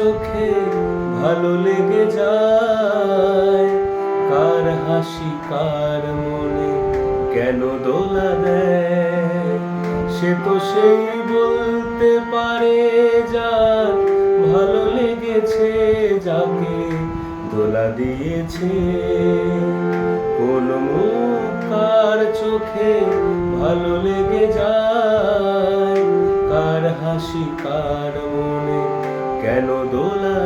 চোখে ভালো লেগে যায়। কার হাসি, কার মনে কেন দোলা দেয়? সে তো সেই বলতে পারে যার ভালো লেগেছে, যাকে দোলা দিয়েছে। কোন কার চোখে ভালো লেগে যায়। কার হাসি, কার মনে কেন দোলা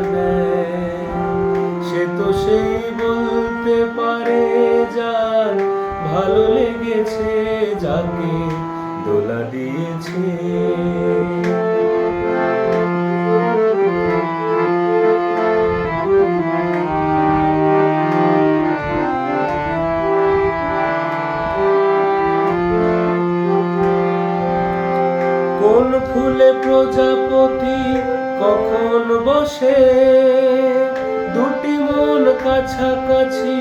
সে তো সেই বলতে পারে যার ভালো লেগেছে, যাকে দোলা দিয়েছে। কোন ফুলে প্রজাপতি কখন বসে? দুটি মন কাছাকাছি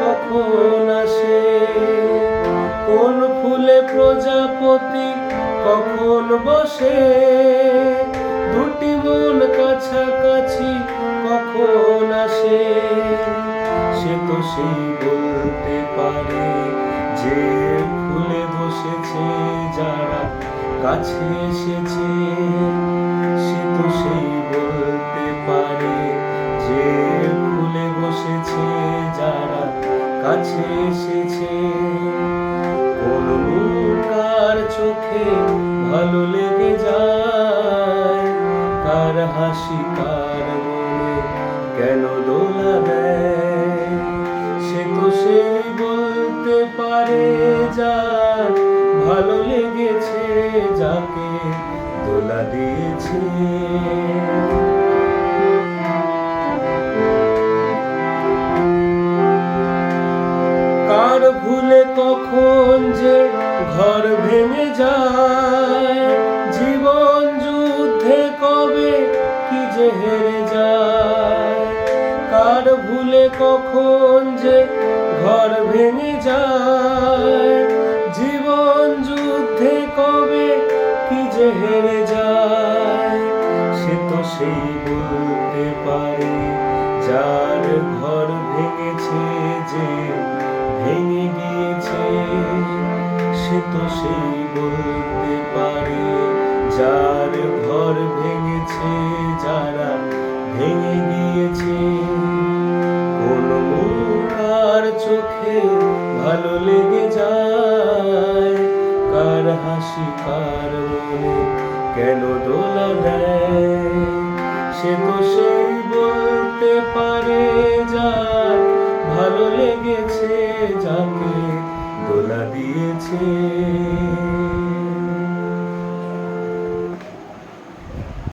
কখন আসে? কোন ফুলে প্রজাপতি কখন বসে? দুটি মন কাছাকাছি কখন আসে? সে তো সেই বলতে পারে যে ফুলে বসেছে, যারা কাছে এসেছে। সে তো সেই কাছে এসেছে। কোন কার চোখে ভালো লেগে যায়। কার হাসি, কার মনে কেন দোলা দেয়? সে তো সেই বলতে পারে যার ভালো লেগেছে, যাকে দোলা দিয়েছে। কার ভুলে কখন যে ঘর ভেঙে যায়। জীবন যুদ্ধে কবে কি যে হেরে যায়। কার ভুলে কখন যে ঘর ভেঙে যায়। জীবন যুদ্ধে কবে কি যে হেরে যায়। সে তো সেই বলতে পারে, যার তো সেই বলতে পারে, যার ঘর ভেঙেছে, যারা ভেঙে গিয়েছে। কোন কার চোখে ভালো লেগে যায়, কার হাসি, কার মনে কেন দোলা দেয়? সে তো সেই দিয়েছে।